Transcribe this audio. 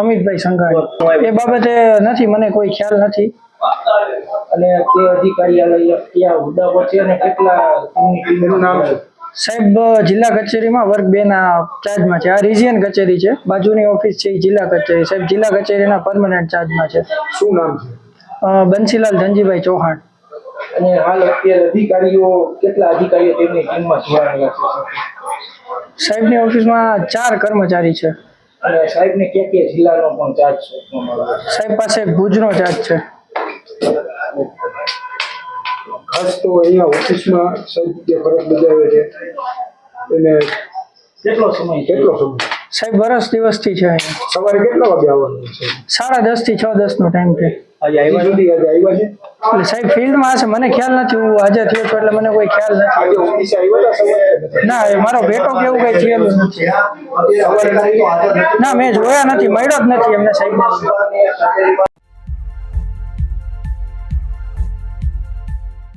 અમિતભાઈ સંઘાણી. એ બાબતે નથી મને કોઈ ખ્યાલ નથી. અને તે અધિકારીયાલય કયા હોદ્દા પર છે અને કેટલા સાહેબ જિલ્લા કચેરીમાં વર્ગ બે ના ચાર્જમાં છે. આ રિજિયન કચેરી છે. બાજુની ઓફિસ છે એ જિલ્લા કચેરી. સાહેબ જિલ્લા કચેરીના પરમનન્ટ ચાર્જમાં છે. શું નામ છે? બંસીલાલ ધનજીભાઈ ચૌહાણ. અને હાલ અત્યારે અધિકારીઓ કેટલા અધિકારીઓ તેમની ટીમમાં જોડાયેલા છે? સાહેબની ઓફિસમાં ચાર કર્મચારી છે. અને સાહેબને ક્યાં ક્યાં જિલ્લાનો પણ ચાર્જ છે? સાહેબ પાસે ભુજનો ચાર્જ છે. ખાસ તો અહીંયા ઓફિસમાં સાહેબ જે ફરજ બજાવે છે એને કેટલો સમય કેટલો સમય? સાહેબ વરસ દિવસથી છે સવારે કેટલા વાગે આવવાનું છે? સાડા દસથી છ દસ નો ટાઈમ છે. સાહેબ ફિલ્ડમાં હશે. મને ખ્યાલ નથી. હું હાજર થયો એટલે મને કોઈ ખ્યાલ નથી. ના મારો ભેટો કેવું કઈ થયેલું નથી. ના મેં જોયા નથી મળ્યો જ નથી એમને સાહેબ.